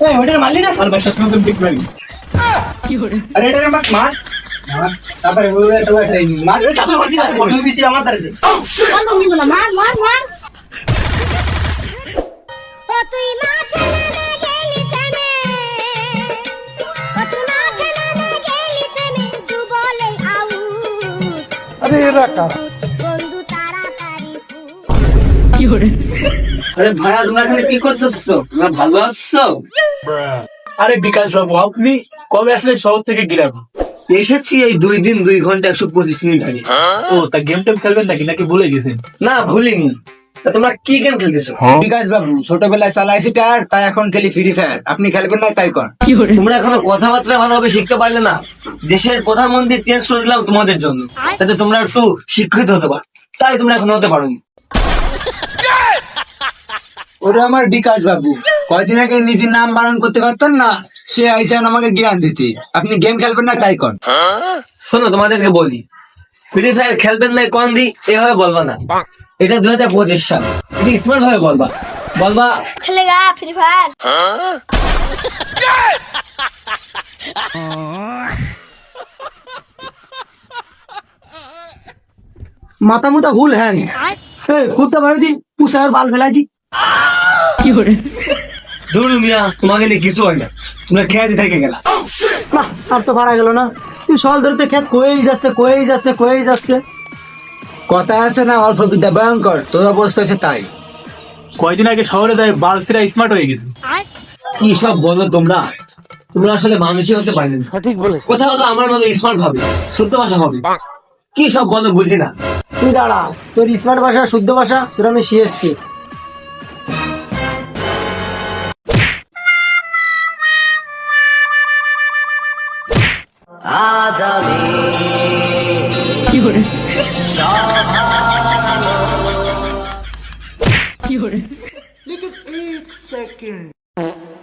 এই ওইটার মারলি না? আর বাসার সঙ্গে ঠিক মারি আরে এটার মার মার। মার। তারপরে ওই একটা ওই একটা মার। তারপরে মারছি না? দুই বিসি আমার দ্বারা মার মার মার ও তুই না খেলে গেলি থেমে ও তুই না খেলে গেলি থেমে তু বলে আউ আরে এরা কারা? আরে ভাইয়া তোমরা এখানে কি করতেছো? তোমরা ভালো আছো? আরে বিকাশ বাবু আপনি কবে আসলে শহর থেকে গ্রাম এসেছি এই দুই দিন দুই ঘণ্টা একশো পঁচিশ মিনিট আগে। ও তা গেম টেম খেলবেন নাকি? নাকি ভুলে গেছেন? না ভুলিনি। তা তোমরা কি গেম খেলতেছো? বিকাশ বাবু ছোটবেলায় চালাইছি টায়ার তাই এখন খেলি ফ্রি ফায়ার আপনি খেলবেন না তাই কর। তোমরা এখনও কথাবার্তা ভালোভাবে শিখতে পারলে না। দেশের প্রধানমন্ত্রী চেঞ্জ করে দিলাম তোমাদের জন্য। যাতে তোমরা একটু শিক্ষিত হতে পারো। তাই তোমরা এখন হতে পারোনি। ওটা আমার বিকাশ বাবু। কয়দিন আগে নিজের নাম বানান করতে পারতেন না সে আইসেন আমাকে জ্ঞান দিতে। আপনি গেম খেলবেন না তাই কর। শোনো তোমাদেরকে বলি ফ্রি ফায়ার খেলবেন না কন দি এভাবে বলবা না। এটা দু হাজার পঁচিশ সাল। এটা স্মার্ট ভাবে বলবা বলবা খেলেগা ফ্রি ফায়ার মাথা মুতা ভুল হ্যাঁ। খুলতে পারে দি পুষায় বাল ফেলাই দি। দূর মিয়া তোমাকে নিয়ে কিছু হয় না। তোমরা খেয়ালি থেকে গেলা। না আর তো পারা গেল না। তুই সল ধরতে খেত কয়েই যাচ্ছে কয়েই যাচ্ছে কয়েই যাচ্ছে। কথা আছে না অল্প বিদ্যা ভয়ঙ্কর। তোর অবস্থা হচ্ছে তাই। কয়দিন আগে শহরে দেয় বালসিরা স্মার্ট হয়ে গেছে। কি সব বলো তোমরা? তোমরা আসলে মানুষই হতে পারলে না। সঠিক বলে কোথাও তো আমার মতো স্মার্ট ভাবে শুদ্ধ ভাষা হবে কি সব বলো বুঝি না। তুই দাঁড়া তোর স্মার্ট ভাষা শুদ্ধ ভাষা তোর আমি শিখেছি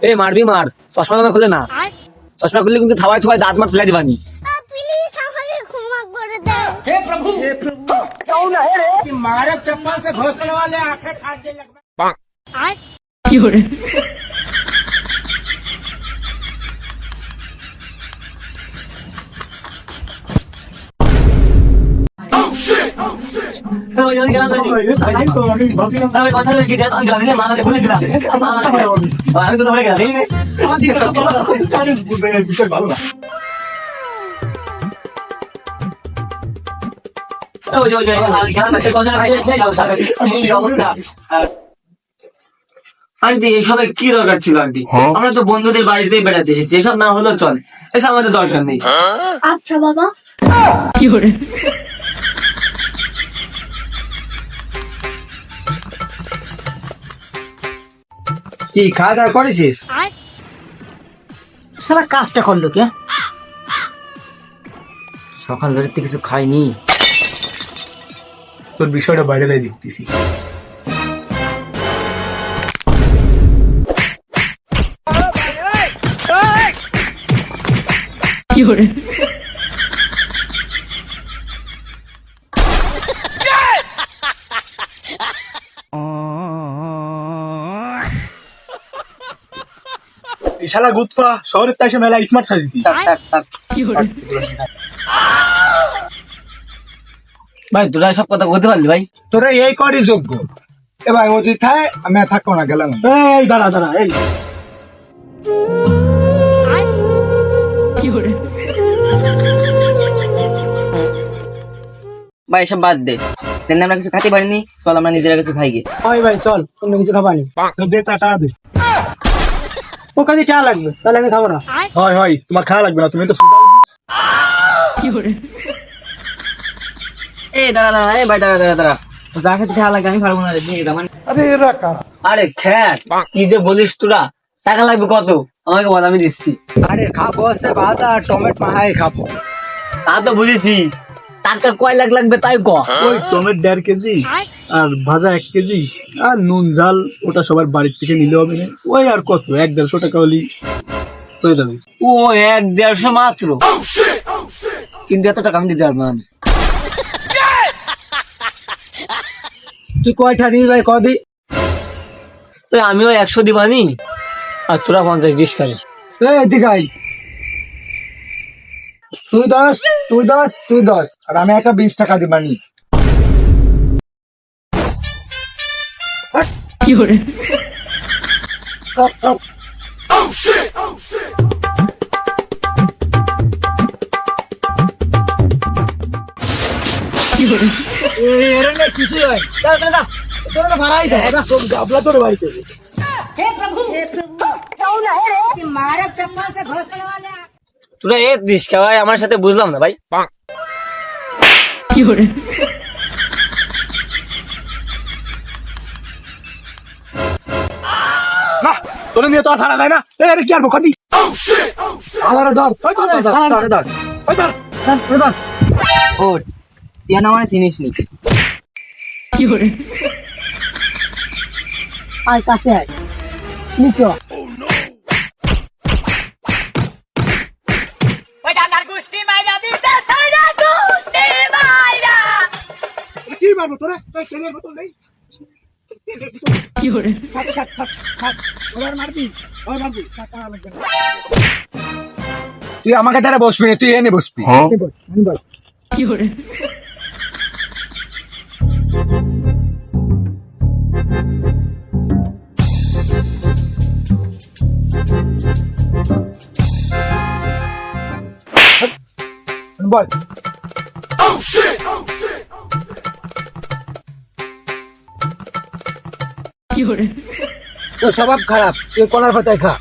এ মারবি মার। চশমা খুলে না। চশমা খুললে কিন্তু থাবাই থাবাই দাঁত মার ফেলে দিবানি। প্লিজ আমাকে ক্ষমা করে দাও। আমি তো তোমাকে গেলাম ওই যে ওই যে আন্টি এসবে কি দরকার ছিল আন্টি আমরা তো বন্ধুদের বাড়িতেই বেড়াতে এসেছি এসব না হলেও চলে। এসব আমাদের দরকার নেই। আচ্ছা বাবা। কি খাওয়া দাওয়া করেছিস? সারা কাজটা করল কে? সকাল ধরে তো কিছু খাইনি। তোর বিষয়টা বাইরে দেয় দেখতেছি। এই শালা গুতফা শহরের তাই সে মেলা স্মার্ট সাজিছি ভাই তোরা সব কথা বলতে পারলি ভাই? তোরা এই করি যোগ্য। এ ভাই ও যদি থাকে আমি আর থাকব না গেলাম এই দাঁড়া দাঁড়া এই। ভাই এসব বাদ দে। তেমনি আমরা কিছু খাতে পারিনি চল আমরা নিজেরা কিছু খাই গিয়ে। ওই ভাই চল অন্য কিছু খাবানি দে টাটা দে। ও কাজে চা লাগবে তাহলে আমি খাব না। হয় হয় তোমার খাওয়া লাগবে না তুমি তো এ দাঁড়া দাঁড়া এ ভাই দাঁড়া দাঁড়া দাঁড়া। যা খেতে খাওয়া লাগে আমি পারব না রে নিয়ে দাম আরে এরা কারা? আরে খ্যাত কি যে বলিস তোরা? টাকা লাগবে কত? আমাকে বল আমি দিচ্ছি। আরে খাব ভাজা আর টমেট মাহাই খাব। তা তো বুঝেছি। টাকা কয় লাখ লাগবে তাই ক? ওই টমেট দেড় কেজি আর ভাজা এক কেজি আর নুন ঝাল ওটা সবার বাড়ির থেকে নিলে হবে না। ওই আর কত? এক দেড়শো টাকা হলেই হয়ে যাবে। ও এক দেড়শো মাত্র। কিন্তু এত টাকা আমি দিতে পারব না। তুই কয়টা দিবি ভাই? কদি আমিও একশো দিবানি। আর তোরা পঞ্চাশ ডিশ খাবি এই এদিকে আই তুই দশ তুই দশ তুই দশ আর আমি একটা বিশ টাকা দিবানি চপ চপ কিছুই হয় চল চল যা তোর না ভাড়া আইছে এটা সব গাবলা তোর বাড়িতে। তোরা এ ডিশ খাওয়াই আমার সাথে বুঝলাম না ভাই। না তোরে নিয়ে তো আর ছাড়া যায় না। কি আর বোকা দি? আমার ধর ধর ধর ধর ধর ও তুই না আমার চিনিস নি। আর কাছে আয়। নিচে কি মারবো তোরা? তোর ছেলের মতো নেই? তুই আমাকে তারা বসবি না তুই এনে বসবি। বল তোর স্বভাব খারাপ তুই কলার পাতায় খা।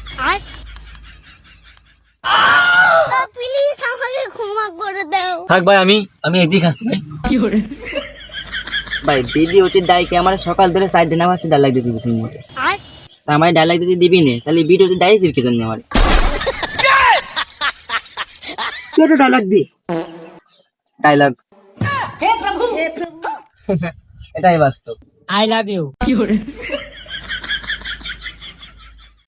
থাক ভাই আমি আমি এদিকে খাচ্ছি ভাই। ভাই ভিডিওটির দায়কে আমার সকাল ধরে সাইড দিন আমার ডায়লগ দিতে দিয়েছেন মতো তা আমার ডায়লগ দিতে দিবি না তাহলে ভিডিওতে দায়ী কে জন্য আমার? তুই একটা ডায়লগ দি ডায়লগ এটাই বাস্তব। I love you